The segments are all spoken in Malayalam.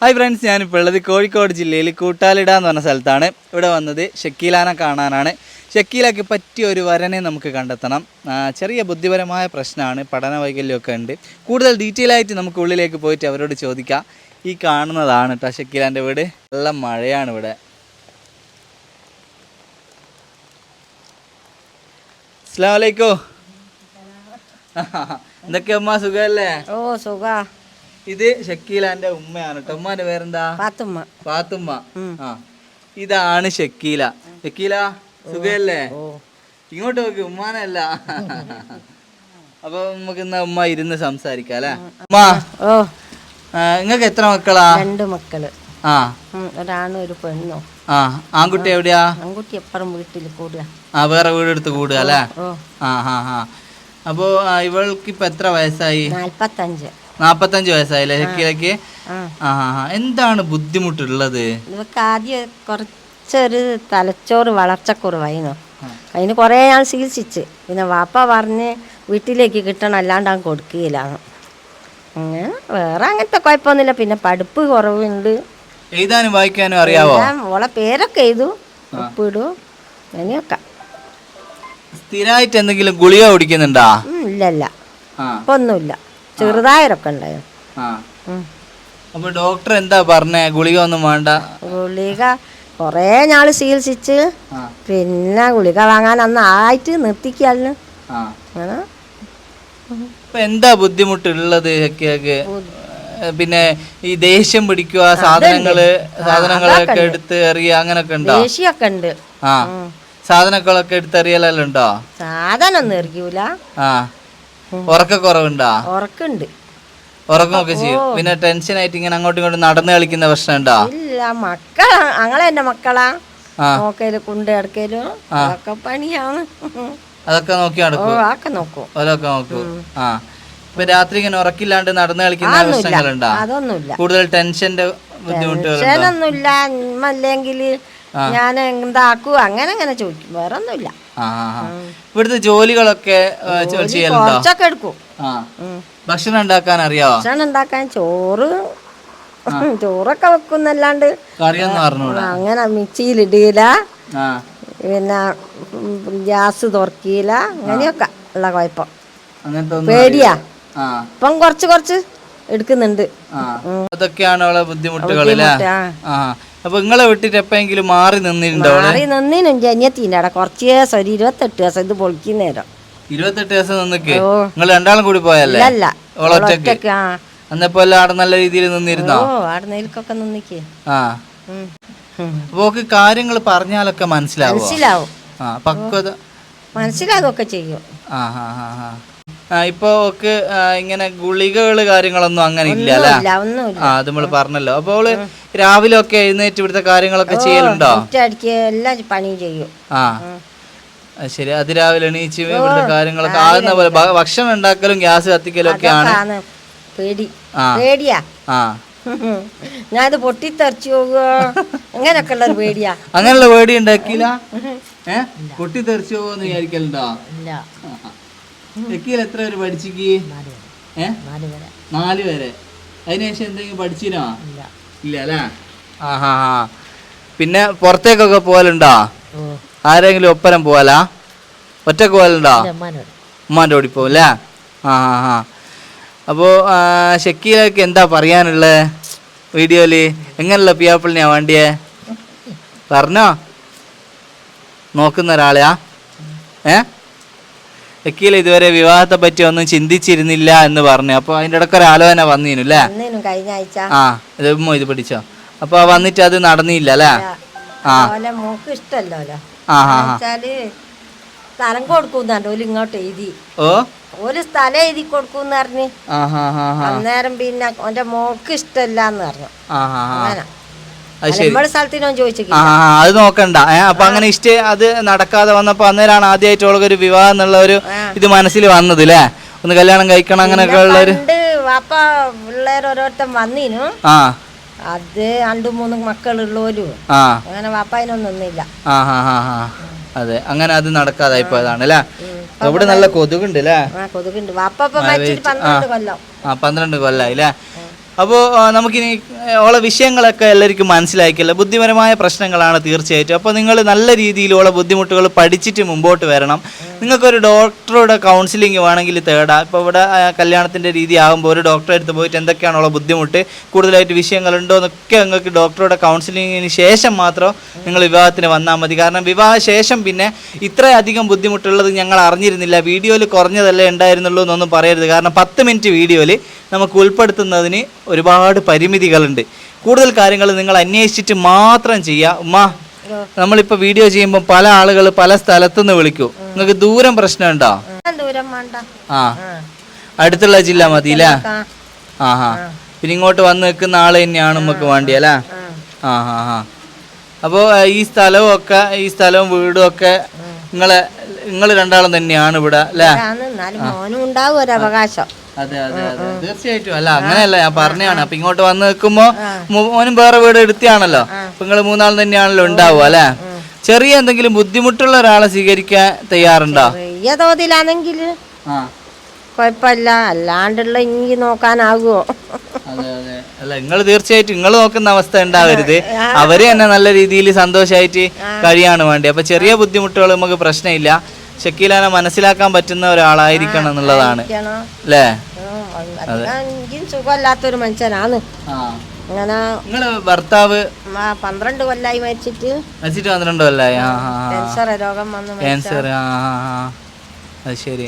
ഹായ് ഫ്രണ്ട്സ് ഞാനിപ്പോൾ ഉള്ളത് കോഴിക്കോട് ജില്ലയിൽ കൂട്ടാലിട എന്ന് പറഞ്ഞ സ്ഥലത്താണ്. ഇവിടെ വന്നത് ഷക്കീലാനെ കാണാനാണ്. ഷക്കീലയ്ക്ക് പറ്റിയ ഒരു വരനെ നമുക്ക് കണ്ടെത്തണം. ചെറിയ ബുദ്ധിപരമായ പ്രശ്നമാണ് പഠന വൈകല്യമൊക്കെ ഉണ്ട്. കൂടുതൽ ഡീറ്റെയിൽ ആയിട്ട് നമുക്ക് ഉള്ളിലേക്ക് പോയിട്ട് അവരോട് ചോദിക്കാം. ഈ കാണുന്നതാണ് കേട്ടോ ഷക്കീലാന്റെ വീട്. നല്ല മഴയാണ് ഇവിടെ. അസ്സാം വലൈക്കോ എന്തൊക്കെ അമ്മ സുഖമല്ലേ? ഓ സുഖ. ഇത് ഷക്കീലാന്റെ ഉമ്മയാണ് കേട്ടോ ഉമ്മാന്റെ പേരെന്താ? പാത്തുമ്മ പാത്തുമ്മ ആ. ഇതാണ് ഷക്കീല. ഷക്കീല സുഖല്ലേ? ഇങ്ങോട്ട് നോക്കി ഉമ്മാനല്ല. അപ്പൊ നമുക്ക് ഇന്ന് ഉമ്മ ഇരുന്ന് സംസാരിക്കാം അല്ലേ? ഉമ്മ ഓ. നിങ്ങക്ക് എത്ര മക്കളാ? രണ്ട് മക്കൾ. ആ. ഒരാണോ ഒരു പെണ്ണോ. ആ ആൺകുട്ടി എവിടെയാ? ആൺകുട്ടി എപ്പറും വീട്ടിൽ കൂടുക ആ വേറെ വീടെടുത്ത് കൂടുക അല്ലേ? ആ ആ ആ. അപ്പോ ഇവൾക്ക് ഇപ്പൊ എത്ര വയസ്സായി? നാൽപ്പത്തഞ്ച് നാപ്പത്തഞ്ച് വയസ്സായില്ലേ? ഷക്കീലക്ക് ആ. എന്താണ് ബുദ്ധിമുട്ടുള്ളത്? ഇവക്ക് ആദ്യം കുറച്ചൊരു തലച്ചോറ് വളർച്ചക്കുറവായിരുന്നു. അതിന് കുറേ ഞാൻ ചികിത്സിച്ച്. പിന്നെ വാപ്പ പറഞ്ഞ് വീട്ടിലേക്ക് കിട്ടണം അല്ലാണ്ട് അങ്ങ് കൊടുക്കുകയില്ലാണ് അങ്ങനെ വേറെ അങ്ങനത്തെ കുഴപ്പമൊന്നുമില്ല. പിന്നെ പഠിപ്പ് കുറവുണ്ട്. എഴുതാനും വായിക്കാനും അറിയാവോ? ഓളെ പേരൊക്കെ എഴുതു. ഒപ്പിടും അങ്ങനെയൊക്കെ. സ്ഥിരമായിട്ട് എന്തെങ്കിലും ഗുളിക കുടിക്കുന്നുണ്ടാ? ഇല്ല ഇല്ല. ഒന്നുമില്ല ചെറുതായൊക്കെ ഉണ്ടായിരുന്നു ആ. അപ്പൊ ഡോക്ടർ എന്താ പറഞ്ഞേ? ഗുളിക ഒന്നും വേണ്ട. ഗുളിക കുറേ ഞാൾ ചികിത്സിച്ച് ആ. പിന്നെ ഗുളിക വാങ്ങാൻ അന്ന് ആയിട്ട് നിർത്തിക്കാലും ആ. അങ്ങനെ എന്താ ബുദ്ധിമുട്ടുള്ളത് ഹക്കിയൊക്കെ? പിന്നെ ഈ ദേഷ്യം പിടിക്കുക സാധനങ്ങൾ സാധനങ്ങളൊക്കെ എടുത്ത് എറിയുക അങ്ങനൊക്കെ ഉണ്ടോ ദേഷ്യമൊക്കെ ഉണ്ട് ആ സാധനങ്ങളൊക്കെ എടുത്ത് എറിയലെല്ലാം ഉണ്ടോ? സാധനം ഒന്നും എറിയൂല ആ. ഉറക്കക്കുറവുണ്ടോ? ഉറക്കുണ്ട്. ഉറക്കമൊക്കെ ചെയ്യും. പിന്നെ ടെൻഷൻ ആയിട്ട് ഇങ്ങനെ അങ്ങോട്ടും ഇങ്ങോട്ടും നടന്നു കളിക്കുന്ന പ്രശ്നം ഉണ്ടോ ഇല്ല മക്കളാ. അങ്ങളെ എന്റെ മക്കളാ. നോക്കലും കൊണ്ട് കിടക്കലും അതൊക്കെ പണിയാണ്. അതൊക്കെ നോക്കി നടക്കും. അതൊക്കെ നോക്കും. അതൊക്കെ നോക്കൂ. ആ. ഇപ്പൊ രാത്രി ഇങ്ങനെ ഉറക്കില്ലാണ്ട് നടന്നു കളിക്കുന്ന പ്രശ്നങ്ങളുണ്ടോ? അതൊന്നുമില്ല. കൂടുതൽ ടെൻഷന്റെ ബുദ്ധിമുട്ടുകൾ ടെൻഷനൊന്നുമില്ല. അല്ലെങ്കിൽ ഞാൻ എന്താക്കൂ അങ്ങനെ അങ്ങനെ ചോദിക്കും. വേറെ ഒന്നുമില്ല. ഇവിടുത്തെ ജോലികളൊക്കെ ചെയ്യലുണ്ടോ? കുറച്ചൊക്കെ എടുക്കും. ആ. ഭക്ഷണം ഉണ്ടാക്കാൻ അറിയാവോ ഭക്ഷണം ഉണ്ടാക്കാൻ ചോറ്. ചോറൊക്കെ വെക്കുന്നല്ലാണ്ട്. കറിയൊന്നും അറിഞ്ഞൂടാ. അങ്ങനെ മിക്സിയിലിടിയില്ല പിന്നെ ഗ്യാസ് തുറക്കിയില്ല അങ്ങനെയൊക്കെ ഉള്ള കുഴപ്പം. പേടിയാ. ഇപ്പം കുറച്ച് കുറച്ച് എടുക്കുന്നുണ്ട്. അതൊക്കെയാണ് ബുദ്ധിമുട്ടുകൾ അപ്പൊ നിങ്ങളെ വിട്ടിട്ട് എപ്പോഴെങ്കിലും മാറി നിന്നിട്ടുണ്ടോ മാറി നിന്നിനും ജന്യത്തിന്റെ അവിടെ കുറച്ച് ദിവസം ഒരു ഇരുപത്തെട്ട് ദിവസം ഇത് പൊളിക്കുന്നേരം ഇരുപത്തെട്ട് ദിവസം നിന്നിക്ക്? നിങ്ങൾ രണ്ടാളും കൂടി പോയല്ലേ അല്ല ആ. അന്നപ്പോ അവിടെ നല്ല രീതിയിൽ നിന്നിരുന്നോ? നെൽക്കൊക്കെ നിന്നിക്ക്. ആ. അപ്പൊ കാര്യങ്ങൾ പറഞ്ഞാലൊക്കെ മനസ്സിലാവോ മനസ്സിലാവും. ആ പക്വത. മനസ്സിലാകുമൊക്കെ ചെയ്യും. ആ ആ ആ. ഒക്കെ ഇപ്പൊ ഓക്ക് ഇങ്ങനെ ഗുളികകൾ കാര്യങ്ങളൊന്നും അങ്ങനെ ഇല്ല അല്ലേ? ആ അത് നമ്മൾ പറഞ്ഞല്ലോ. അപ്പോൾ അവൾ രാവിലെ ഒക്കെ എഴുന്നേറ്റ് ഇവിടുത്തെ കാര്യങ്ങളൊക്കെ ചെയ്യലുണ്ടോ? എല്ലാം പണിയും ചെയ്യും. ആ. അത് ശരി. അതിരാവിലെ എണീച്ച് ഇവിടുത്തെ കാര്യങ്ങളൊക്കെ ആകുന്ന പോലെ ഭക്ഷണം ഉണ്ടാക്കലും ഗ്യാസ് കത്തിക്കലും ഒക്കെ ആണ്. പേടി. പേടിയാ. ആ. ഞാൻ ഇത് പൊട്ടിത്തെറിച്ചു പോകുക അങ്ങനൊക്കെ ഉള്ള പേടിയാ. അങ്ങനെയുള്ള പേടി ഉണ്ടാക്കിയില്ല? ഏഹ് പൊട്ടിത്തെറിച്ചു പോകുമെന്ന് വിചാരിക്കലുണ്ടോ? ഇല്ല. തെക്കിയിൽ എത്ര പേര് പഠിച്ചിക്ക്? നാല് പേരെ അതിനുശേഷം എന്തെങ്കിലും പഠിച്ചിനോ? ഇല്ല. അല്ലേ? ആ ഹാ. ഹാ പിന്നെ പുറത്തേക്കൊക്കെ പോകലുണ്ടോ ആരെങ്കിലും ഒപ്പരം പോവാലാ? ഒറ്റയ്ക്ക് പോകലുണ്ടോ ഉമ്മാന്റെ ഓടി പോകും അല്ലേ? ആ ആ അപ്പോൾ ഷക്കീലക്ക് എന്താ പറയാനുള്ളത് വീഡിയോയിൽ? എങ്ങനെയുള്ള പിയാപ്പിളിനെയാ വേണ്ടിയേ? പറഞ്ഞോ. നോക്കുന്ന ഒരാളെയാ. ഏ? ഷക്കീൽ ഇതുവരെ വിവാഹത്തെ പറ്റി ഒന്നും ചിന്തിച്ചിരുന്നില്ല എന്ന് പറഞ്ഞു. അപ്പൊ അതിന്റെ ഇടയ്ക്ക് ഒരു ആലോചന വന്നിരുന്നു അല്ലേ അന്നേനും കഴിഞ്ഞ ആഴ്ച. ആ ഇത് ഉമ്മ ഇത് പിടിച്ചോ. അപ്പൊ വന്നിട്ട് അത് നടന്നില്ല അല്ലേ ആ. ഓലെ മോക്ക് ഇഷ്ടല്ലോ ആ ആ ആ. വെച്ചാൽ സ്ഥലം കൊടുക്കുന്നുണ്ട് ഓൽ ഇങ്ങോട്ട് എഴുതി. ഓ? ഓൽ സ്ഥലം എഴുതി കൊടുക്കൂന്ന് പറഞ്ഞ്. ആ ഹാ ഹാ ഹാ അന്നേരം പിന്നെ ഓന്റെ മോക്ക് ഇഷ്ടല്ല എന്ന് പറഞ്ഞു. ആ ഹാ ഹാ അങ്ങനെ. അത് ശരി. നമ്മളെ സ്ഥലത്തിനോ ചോദിച്ചു ആ അത് നോക്കണ്ട. ഏ അപ്പൊ അങ്ങനെ ഇഷ്ട അത് നടക്കാതെ വന്നപ്പോ അന്നേരാണ് ആദ്യമായിട്ട് അവൾക്ക് ഒരു വിവാഹം എന്നുള്ള ഒരു ഇത് മനസ്സിൽ വന്നത് അല്ലേ ഒന്ന് കല്യാണം കഴിക്കണം അങ്ങനെയൊക്കെ ഉള്ള ഒരു പണ്ട് വാപ്പ പിള്ളേർ ഓരോരുത്തൻ വന്നിനു. ആ. അത് രണ്ടു മൂന്ന് മക്കളുള്ളവരും ആ. അങ്ങനെ വാപ്പ നിന്നില്ല. ആ ഹാ ഹാ ഹാ അതെ അങ്ങനെ അത് നടക്കാതായി പോയതാണ് അല്ലേ ഇവിടെ നല്ല കൊതുകുണ്ട് അല്ലേ ആ കൊതുകുണ്ട്. വാപ്പ ഇപ്പൊ മരിച്ചിട്ട് പന്ത്രണ്ട് കൊല്ലം. ആ പന്ത്രണ്ട് കൊല്ലായി അല്ലേ അപ്പോൾ നമുക്കിനി ഉള്ള വിഷയങ്ങളൊക്കെ എല്ലാവർക്കും മനസ്സിലാക്കിയല്ലോ ബുദ്ധിപരമായ പ്രശ്നങ്ങളാണ് തീർച്ചയായിട്ടും. അപ്പോൾ നിങ്ങൾ നല്ല രീതിയിൽ ഓളെ ബുദ്ധിമുട്ടുകൾ പഠിച്ചിട്ട് മുമ്പോട്ട് വരണം. നിങ്ങൾക്കൊരു ഡോക്ടറുടെ കൗൺസിലിംഗ് വേണമെങ്കിൽ തേടാം. ഇപ്പോൾ ഇവിടെ കല്യാണത്തിന്റെ രീതി ആകുമ്പോൾ ഒരു ഡോക്ടറെ അടുത്ത് പോയിട്ട് എന്തൊക്കെയാണ് ഉള്ള ബുദ്ധിമുട്ട് കൂടുതലായിട്ട് വിഷയങ്ങളുണ്ടോ എന്നൊക്കെ നിങ്ങൾക്ക് ഡോക്ടറുടെ കൗൺസിലിങ്ങിന് ശേഷം മാത്രം നിങ്ങൾ വിവാഹത്തിന് വന്നാൽ മതി. കാരണം വിവാഹ ശേഷം പിന്നെ ഇത്രയധികം ബുദ്ധിമുട്ടുള്ളത് ഞങ്ങൾ അറിഞ്ഞിരുന്നില്ല. വീഡിയോയിൽ കുറഞ്ഞതല്ലേ ഉണ്ടായിരുന്നുള്ളൂ എന്നൊന്നും പറയരുത്. കാരണം പത്ത് മിനിറ്റ് വീഡിയോയിൽ നമുക്ക് ഉൾപ്പെടുത്തുന്നതിന് ഒരുപാട് പരിമിതികളുണ്ട്. കൂടുതൽ കാര്യങ്ങൾ നിങ്ങൾ അന്വേഷിച്ചിട്ട് മാത്രം ചെയ്യുക. ഉമ്മ നമ്മളിപ്പോ വീഡിയോ ചെയ്യുമ്പോൾ പല ആളുകൾ പല സ്ഥലത്തുനിന്ന് വിളിക്കൂ. നിങ്ങൾക്ക് ദൂരം പ്രശ്നമുണ്ടോ? ആ. അടുത്തുള്ള ജില്ല മതി അല്ലേ ആ. ആ ഹാ പിന്നെ ഇങ്ങോട്ട് വന്ന് നിൽക്കുന്ന ആൾ തന്നെയാണ് നമുക്ക് വേണ്ടി അല്ലേ ആ. അപ്പോ ഹാ ഹാ അപ്പോൾ ഈ സ്ഥലവും ഒക്കെ ഈ സ്ഥലവും വീടും ഒക്കെ നിങ്ങളെ നിങ്ങൾ രണ്ടാളും തന്നെയാണ് ഇവിടെ അല്ലേ മോനും ഉണ്ടാവും ഒരു അവകാശം. അതെ അതെ അതെ. തീർച്ചയായിട്ടും. അല്ല അങ്ങനെയല്ല ഞാൻ പറഞ്ഞാണ് അപ്പൊ ഇങ്ങോട്ട് വന്ന് നിൽക്കുമ്പോ മോനും വേറെ വീട് എടുത്തിയാണല്ലോ. അപ്പൊ നിങ്ങൾ മൂന്നാൾ തന്നെയാണല്ലോ ഉണ്ടാവുക അല്ലെ? ചെറിയ എന്തെങ്കിലും ബുദ്ധിമുട്ടുള്ള ഒരാളെ സ്വീകരിക്കാൻ തയ്യാറുണ്ടോ? ചെറിയ തോതിലാണെങ്കിൽ കുഴപ്പമില്ല. അല്ലാണ്ടുള്ള ഇനി നോക്കാനാകുമോ അതെ അതെ. അല്ല നിങ്ങൾ തീർച്ചയായിട്ടും നിങ്ങൾ നോക്കുന്ന അവസ്ഥ ഉണ്ടാവരുത്. അവർ തന്നെ നല്ല രീതിയിൽ സന്തോഷമായിട്ട് കഴിയാണ് വേണ്ടി അപ്പൊ ചെറിയ ബുദ്ധിമുട്ടുകൾ നമുക്ക് പ്രശ്നമില്ല. ഷക്കീലാനെ മനസ്സിലാക്കാൻ പറ്റുന്ന ഒരാളായിരിക്കണം എന്നുള്ളതാണ്? അല്ലേ? സുഖമില്ലാത്തൊരു മനുഷ്യനാണ്. നിങ്ങൾ ഭർത്താവ്? പന്ത്രണ്ട് കൊല്ലായി മരിച്ചിട്ട്. മരിച്ചിട്ട് പന്ത്രണ്ട് കൊല്ലായി. ക്യാൻസർ രോഗം വന്നു. ക്യാൻസർ ആ. അത് ശരി.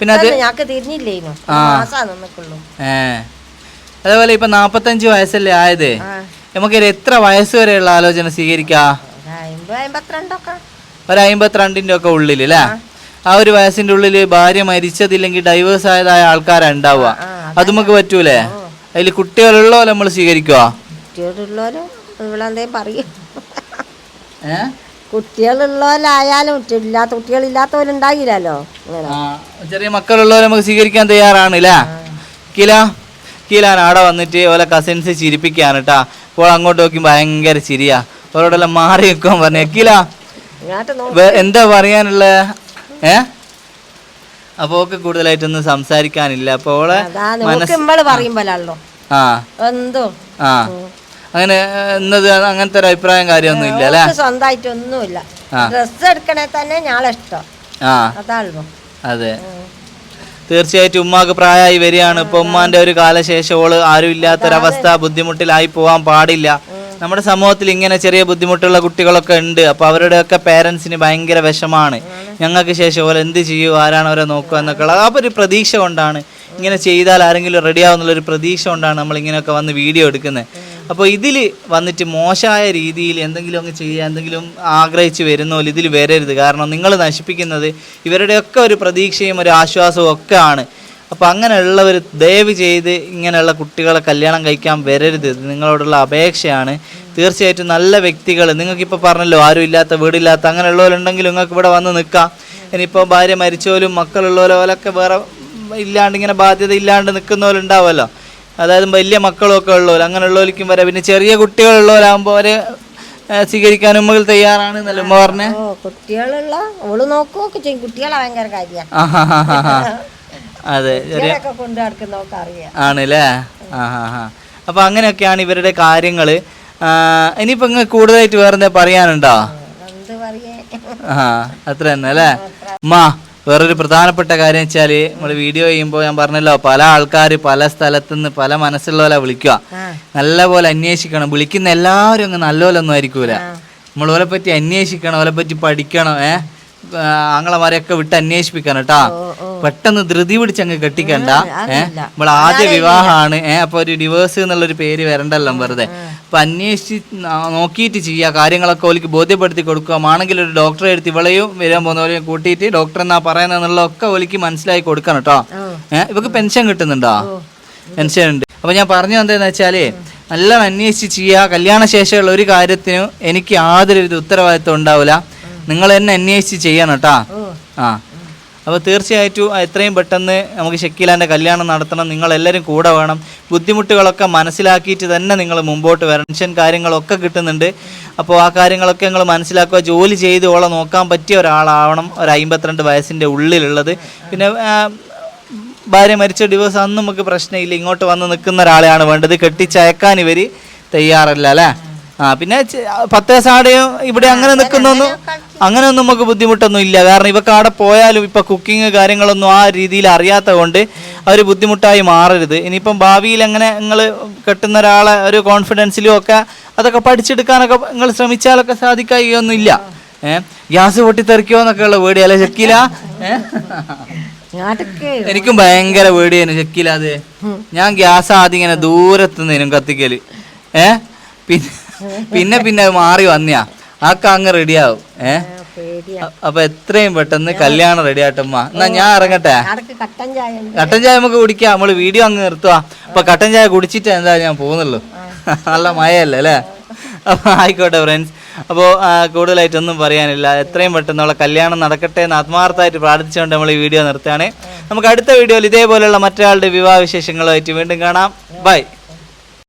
പിന്നെ അത് ഞങ്ങൾക്ക് തിരിഞ്ഞില്ലേനു. ഏ. അതേപോലെ ഇപ്പൊ നാപ്പത്തഞ്ച് വയസ്സല്ലേ ആയത്? നമുക്ക് എത്ര വയസ്സ് വരെയുള്ള ആലോചന സ്വീകരിക്കാം? ഒരു അമ്പത്തിരണ്ടിന്റെ ഒക്കെ ഉള്ളിൽ അല്ലേ? ആ ഒരു വയസ്സിന്റെ ഉള്ളിൽ ഭാര്യ മരിച്ചതില്ലെങ്കിൽ ഡൈവേഴ്സ് ആയതായ ആൾക്കാരാണ് ഉണ്ടാവുക. അത് നമുക്ക് പറ്റൂലേ? അതിൽ കുട്ടികളുള്ളോ നമ്മൾ സ്വീകരിക്കുക കുട്ടികളുള്ളവരും പറയും? കുട്ടികളുള്ളവരായാലും ഇല്ലാത്ത കുട്ടികളില്ലാത്തവരുണ്ടാകില്ലല്ലോ. ചെറിയ മക്കളുള്ളവരെ നമുക്ക് സ്വീകരിക്കാൻ തയ്യാറാണ് അല്ലേ കീല കീലാൻ അവിടെ വന്നിട്ട് ഓല കസിൻസ് ചിരിപ്പിക്കാണ് കേട്ടാ അപ്പോൾ അങ്ങോട്ട് നോക്കി ഭയങ്കര ചിരിയാ. ഓരോടെല്ലാം മാറി നിൽക്കാൻ പറഞ്ഞു. കീല എന്താ പറയാനുള്ള? ഏ? അപ്പൊ ഒക്കെ കൂടുതലായിട്ടൊന്നും സംസാരിക്കാനില്ല. അപ്പൊ ഓളെ ആ. എന്തോ? ആ. അങ്ങനെ എന്നത് അങ്ങനത്തെ ഒരു അഭിപ്രായം കാര്യമൊന്നും ഇല്ല അല്ലേ? ഓക്ക് സ്വന്തമായിട്ടൊന്നുമില്ല ഡ്രസ് എടുക്കണേ തന്നെ ഞാളിഷ്ടം. ആ. അതെ. തീർച്ചയായിട്ടും ഉമ്മാക്ക് പ്രായമായി വരികയാണ്. ഇപ്പൊ ഉമ്മാന്റെ ഒരു കാലശേഷം ഓൾ ആരും ഇല്ലാത്തൊരവസ്ഥ ബുദ്ധിമുട്ടിലായി പോവാൻ പാടില്ല. നമ്മുടെ സമൂഹത്തിൽ ഇങ്ങനെ ചെറിയ ബുദ്ധിമുട്ടുള്ള കുട്ടികളൊക്കെ ഉണ്ട്. അപ്പോൾ അവരുടെയൊക്കെ പേരൻസിന് ഭയങ്കര വിഷമാണ്. ഞങ്ങൾക്ക് ശേഷം ഓല എന്ത് ചെയ്യൂ? ആരാണ് അവരെ നോക്കുക എന്നൊക്കെ ഉള്ളത് അപ്പോൾ ഒരു പ്രതീക്ഷ കൊണ്ടാണ് ഇങ്ങനെ ചെയ്താൽ ആരെങ്കിലും റെഡി ആവുന്നുള്ള ഒരു പ്രതീക്ഷ കൊണ്ടാണ് നമ്മൾ ഇങ്ങനെയൊക്കെ വന്ന് വീഡിയോ എടുക്കുന്നത്. അപ്പോൾ ഇതിൽ വന്നിട്ട് മോശമായ രീതിയിൽ എന്തെങ്കിലും അങ്ങ് ചെയ്യുക എന്തെങ്കിലും ആഗ്രഹിച്ച് വരുന്നോ ഇതിൽ വരരുത്. കാരണം നിങ്ങൾ നശിപ്പിക്കുന്നത് ഇവരുടെയൊക്കെ ഒരു പ്രതീക്ഷയും ഒരു ആശ്വാസവും ഒക്കെ ആണ്. അപ്പോൾ അങ്ങനെയുള്ളവർ ദയവ് ചെയ്ത് ഇങ്ങനെയുള്ള കുട്ടികളെ കല്യാണം കഴിക്കാൻ വരരുത്. നിങ്ങളോടുള്ള അപേക്ഷയാണ്. തീർച്ചയായിട്ടും നല്ല വ്യക്തികൾ. നിങ്ങൾക്കിപ്പോൾ പറഞ്ഞല്ലോ ആരും ഇല്ലാത്ത വീടില്ലാത്ത അങ്ങനെയുള്ളവരുണ്ടെങ്കിൽ നിങ്ങൾക്ക് ഇവിടെ വന്ന് നിൽക്കാം. ഇനിയിപ്പോൾ ഭാര്യ മരിച്ചവരും മക്കളുള്ളവരോ ഓലൊക്കെ വേറെ ഇല്ലാണ്ട് ഇങ്ങനെ ബാധ്യത ഇല്ലാണ്ട് നിൽക്കുന്നവരുണ്ടാവുമല്ലോ അതായത് വലിയ മക്കളൊക്കെ ഉള്ളവർ അങ്ങനെയുള്ളവർക്കും വരാം. പിന്നെ ചെറിയ കുട്ടികളുള്ളവരാകുമ്പോൾ അവരെ സ്വീകരിക്കാനും സ്വീകരിക്കാൻ ഉമ്മകൾ തയ്യാറാണ് എന്നല്ലേ ഉമ്മ പറഞ്ഞേ? കുട്ടികളുള്ള ഓൾ നോക്കുകയൊക്കെ ചെയ്യും. കുട്ടികളെ ഭയങ്കര കാര്യമാണ്. അതെ ചെറിയ കുട്ടികളെയൊക്കെ കൊണ്ട് നടക്കുന്നവർക്ക് അറിയാം ആണല്ലേ? ആ ഹാ ഹാ അപ്പൊ അങ്ങനെയൊക്കെയാണ് ഇവരുടെ കാര്യങ്ങൾ. ഇനിയിപ്പോ നിങ്ങൾ കൂടുതലായിട്ട് വേറെ പറയാനുണ്ടോ? പറയേ ആ അത്ര തന്നെ അല്ലേ? മാ വേറൊരു പ്രധാനപ്പെട്ട കാര്യം വെച്ചാൽ നമ്മൾ വീഡിയോ ചെയ്യുമ്പോൾ ഞാൻ പറഞ്ഞല്ലോ പല ആൾക്കാർ പല സ്ഥലത്തുനിന്ന് പല മനസ്സുള്ളവരെ വിളിക്കുക. നല്ലപോലെ അന്വേഷിക്കണം. വിളിക്കുന്ന എല്ലാവരും അങ്ങ് നല്ലപോലൊന്നും ആയിരിക്കൂല. നമ്മൾ ഓലെ പറ്റി അന്വേഷിക്കണം ഓലെ പറ്റി പഠിക്കണം ഏ? ആങ്ങളമാരെയൊക്കെ വിട്ട് അന്വേഷിപ്പിക്കണം കേട്ടാ. പെട്ടെന്ന് ധൃതി പിടിച്ച് പിടിച്ചങ്ങ് കെട്ടിക്കണ്ട. ഏഹ് നമ്മൾ ആദ്യ വിവാഹമാണ്. ഏഹ് അപ്പൊ ഒരു ഡിവേഴ്സ് എന്നുള്ളൊരു പേര് വരണ്ടല്ലോ വെറുതെ. അപ്പൊ അന്വേഷിച്ച് നോക്കിയിട്ട് ചെയ്യുക കാര്യങ്ങളൊക്കെ ഓലിക്ക് ബോധ്യപ്പെടുത്തി കൊടുക്കുക. ആണെങ്കിൽ ഒരു ഡോക്ടറെ എടുത്ത് ഇവളെയും വരാൻ പോകുന്നവരെയും കൂട്ടിയിട്ട് ഡോക്ടർ എന്നാ പറയുന്നതെന്നുള്ളതൊക്കെ ഓലിക്ക് മനസ്സിലാക്കി കൊടുക്കണം കേട്ടോ. ഏഹ് ഇവക്ക് പെൻഷൻ കിട്ടുന്നുണ്ടോ? പെൻഷൻ ഉണ്ട്. അപ്പൊ ഞാൻ പറഞ്ഞു എന്താന്ന് വെച്ചാൽ നല്ല അന്വേഷിച്ച് ചെയ്യുക കല്യാണ ശേഷമുള്ള ഒരു കാര്യത്തിനും എനിക്ക് യാതൊരു ഉത്തരവാദിത്വം ഉണ്ടാവില്ല നിങ്ങൾ തന്നെ അന്വേഷിച്ച് ചെയ്യണം കേട്ടാ. ആ. അപ്പോൾ തീർച്ചയായിട്ടും എത്രയും പെട്ടെന്ന് നമുക്ക് ഷക്കീലാന്റെ കല്യാണം നടത്തണം. നിങ്ങളെല്ലാവരും കൂടെ വേണം. ബുദ്ധിമുട്ടുകളൊക്കെ മനസ്സിലാക്കിയിട്ട് തന്നെ നിങ്ങൾ മുമ്പോട്ട് വരണം. ടെൻഷൻ കാര്യങ്ങളൊക്കെ കിട്ടുന്നുണ്ട്. അപ്പോൾ ആ കാര്യങ്ങളൊക്കെ നിങ്ങൾ മനസ്സിലാക്കുക. ജോലി ചെയ്ത് ഓളെ നോക്കാൻ പറ്റിയ ഒരാളാവണം. ഒരു അമ്പത്തിരണ്ട് വയസ്സിന്റെ ഉള്ളിലുള്ളത്. പിന്നെ ഭാര്യ മരിച്ച ഡിവോഴ്സ് അന്ന് നമുക്ക് പ്രശ്നമില്ല. ഇങ്ങോട്ട് വന്ന് നിൽക്കുന്ന ഒരാളെയാണ് വേണ്ടത്. കെട്ടിച്ചയക്കാൻ ഇവർ തയ്യാറല്ല അല്ലേ? ആ പിന്നെ പത്ത് പത്തേ ആടെയും ഇവിടെ അങ്ങനെ നിൽക്കുന്നൊന്നും അങ്ങനെയൊന്നും നമുക്ക് ബുദ്ധിമുട്ടൊന്നും ഇല്ല. കാരണം ഇവക്ക് അവിടെ പോയാലും ഇപ്പം കുക്കിംഗ് കാര്യങ്ങളൊന്നും ആ രീതിയിൽ അറിയാത്തത് കൊണ്ട് അവർ ബുദ്ധിമുട്ടായി മാറരുത്. ഇനിയിപ്പം ഭാവിയിൽ എങ്ങനെ നിങ്ങൾ കെട്ടുന്ന ഒരാളെ ഒരു കോൺഫിഡൻസിലും ഒക്കെ അതൊക്കെ പഠിച്ചെടുക്കാനൊക്കെ നിങ്ങൾ ശ്രമിച്ചാലൊക്കെ സാധിക്കുകയൊന്നും ഇല്ല ഏഹ് ഗ്യാസ് പൊട്ടിത്തെറിക്കോ എന്നൊക്കെ ഉള്ള പേടിയല്ലേ ചെക്കില ഞാട്ടക്ക് എനിക്കും ഭയങ്കര പേടിയായിരുന്നു ചെക്കില അത്. ഞാൻ ഗ്യാസ് ആദ്യം ഇങ്ങനെ ദൂരത്തുനിന്നും കത്തിക്കൽ. ഏഹ് പിന്നെ പിന്നെ പിന്നെ മാറി വന്നയാ. ആക്ക അങ്ങ് റെഡിയാവും. ഏ? അപ്പൊ എത്രയും പെട്ടെന്ന് കല്യാണം റെഡി ആട്ടമ്മ എന്നാ ഞാൻ ഇറങ്ങട്ടെ? കട്ടൻ ചായ നമുക്ക് കുടിക്കാം. നമ്മൾ വീഡിയോ അങ്ങ് നിർത്തുക അപ്പൊ കട്ടൻ ചായ കുടിച്ചിട്ട് എന്താ ഞാൻ പോകുന്നുള്ളൂ. നല്ല മഴയല്ലേ അല്ലേ? അപ്പൊ ആയിക്കോട്ടെ ഫ്രണ്ട്സ് അപ്പോൾ കൂടുതലായിട്ടൊന്നും പറയാനില്ല. എത്രയും പെട്ടെന്ന് നമ്മളെ കല്യാണം നടക്കട്ടെ എന്ന് ആത്മാർത്ഥമായിട്ട് പ്രാർത്ഥിച്ചുകൊണ്ട് നമ്മൾ ഈ വീഡിയോ നിർത്തുകയാണ്. നമുക്ക് അടുത്ത വീഡിയോയിൽ ഇതേപോലെയുള്ള മറ്റൊരാളുടെ വിവാഹ വിശേഷങ്ങളുമായിട്ട് വീണ്ടും കാണാം. ബൈ